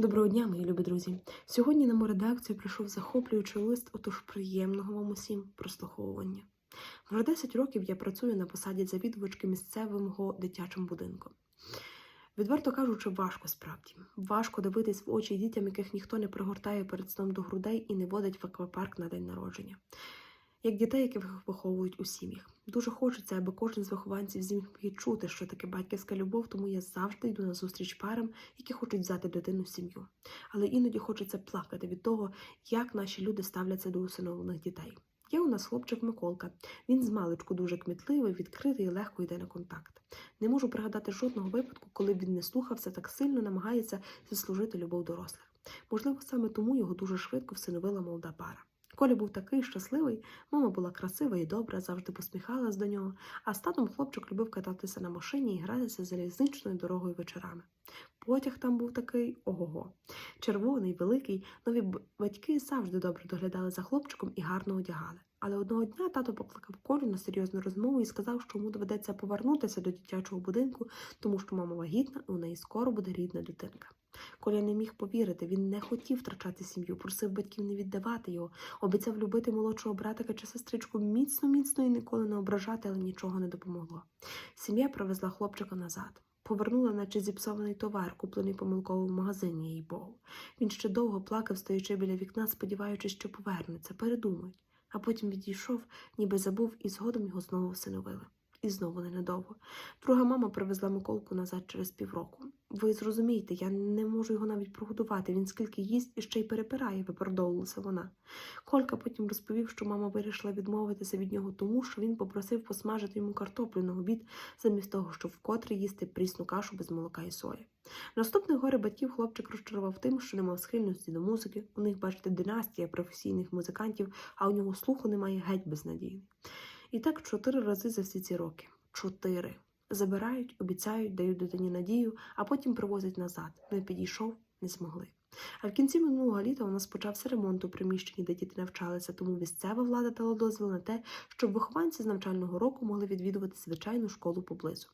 Доброго дня, мої любі друзі. Сьогодні на мою редакцію прийшов захоплюючий лист, отож приємного вам усім прослуховування. Вже 10 років я працюю на посаді завідувачки місцевого дитячим будинком. Відверто кажучи, важко справді. Важко дивитись в очі дітям, яких ніхто не пригортає перед сном до грудей і не водить в аквапарк на день народження. Як дітей, яких виховують у сім'ях. Дуже хочеться, аби кожен з вихованців зміг відчути, що таке батьківська любов, тому я завжди йду на зустріч парам, які хочуть взяти дитину в сім'ю. Але іноді хочеться плакати від того, як наші люди ставляться до усиновлених дітей. Є у нас хлопчик Миколка. Він з маличку дуже кмітливий, відкритий і легко йде на контакт. Не можу пригадати жодного випадку, коли б він не слухався, так сильно намагається заслужити любов дорослих. Можливо, саме тому його дуже швидко всиновила молода пара. Коля був такий щасливий, мама була красива і добра, завжди посміхалась до нього, а з хлопчик любив кататися на машині і гратися залізничною дорогою вечорами. Потяг там був такий ого-го. Червоний, великий, нові батьки завжди добре доглядали за хлопчиком і гарно одягали. Але одного дня тато покликав Колю на серйозну розмову і сказав, що йому доведеться повернутися до дитячого будинку, тому що мама вагітна, і у неї скоро буде рідна дитинка. Коля не міг повірити, він не хотів втрачати сім'ю, просив батьків не віддавати його, обіцяв любити молодшого братика чи сестричку міцно, міцно і ніколи не ображати, але нічого не допомогло. Сім'я привезла хлопчика назад. Повернула, наче зіпсований товар, куплений помилково в магазині, їй Богу. Він ще довго плакав, стоячи біля вікна, сподіваючись, що повернеться, передумають. А потім відійшов, ніби забув, і згодом його знову всиновили. І знову ненадовго. Друга мама привезла Миколку назад через півроку. Ви зрозумієте, я не можу його навіть прогодувати. Він скільки їсть і ще й перепирає, виправдовувалася вона. Колька потім розповів, що мама вирішила відмовитися від нього тому, що він попросив посмажити йому картоплю на обід, замість того, щоб вкотре їсти прісну кашу без молока і сої. Наступне горе батьків хлопчик розчарував тим, що не мав схильності до музики. У них, бачите, династія професійних музикантів, а у нього слуху немає геть безнадійний. І так чотири рази за всі ці роки. Чотири. Забирають, обіцяють, дають дитині надію, а потім привозять назад. Не підійшов, не змогли. А в кінці минулого літа у нас почався ремонт у приміщенні, де діти навчалися, тому місцева влада дала дозвіл на те, щоб вихованці з навчального року могли відвідувати звичайну школу поблизу.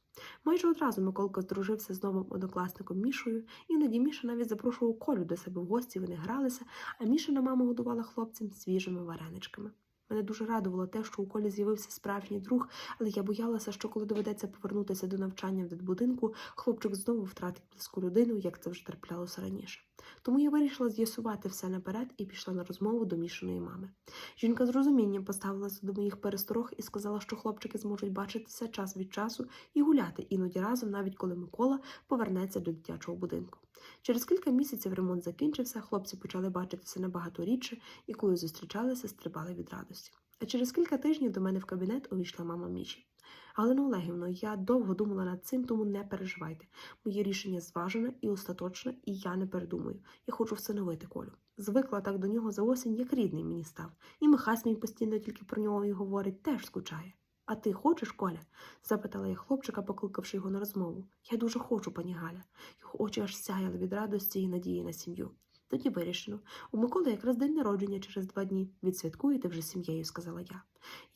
Майже одразу Миколка здружився з новим однокласником Мішою, іноді Міша навіть запрошував Колю до себе в гості, вони гралися, а Мішина мама годувала хлопцям свіжими вареничками. Мене дуже радувало те, що у колі з'явився справжній друг, але я боялася, що коли доведеться повернутися до навчання в дитбудинку, хлопчик знову втратить близьку людину, як це вже траплялося раніше. Тому я вирішила з'ясувати все наперед і пішла на розмову до мішаної мами. Жінка з розумінням поставилася до моїх пересторог і сказала, що хлопчики зможуть бачитися час від часу і гуляти іноді разом, навіть коли Микола повернеться до дитячого будинку. Через кілька місяців ремонт закінчився, хлопці почали бачитися набагато рідше і коли зустрічалися, стрибали від радості. А через кілька тижнів до мене в кабінет увійшла мама Міші. Галина Олегівно, я довго думала над цим, тому не переживайте. Моє рішення зважене і остаточне, і я не передумаю. Я хочу всиновити Колю. Звикла так до нього за осінь, як рідний мені став. І Михась мій постійно тільки про нього і говорить, теж скучає. А ти хочеш, Коля? запитала я хлопчика, покликавши його на розмову. Я дуже хочу, пані Галя. Його очі аж сяяли від радості і надії на сім'ю. Тоді вирішено. У Миколи якраз день народження через два дні. Відсвяткуєте вже сім'єю, сказала я.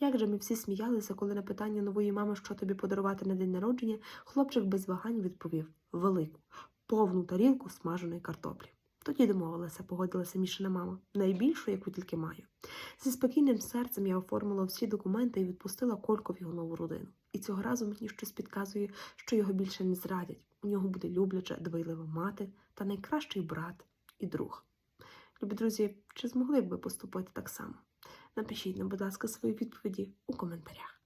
Як же ми всі сміялися, коли на питання нової мами, що тобі подарувати на день народження, хлопчик без вагань відповів велику, повну тарілку смаженої картоплі. Тоді домовилася, погодилася Мішина мама, найбільшу, яку тільки маю. Зі спокійним серцем я оформила всі документи і відпустила Кольку в його нову родину. І цього разу мені щось підказує, що його більше не зрадять. У нього буде любляча, дбайлива мати та найкращий брат і друг. Любі друзі, чи змогли б ви поступити так само? Напишіть нам, будь ласка, свої відповіді у коментарях.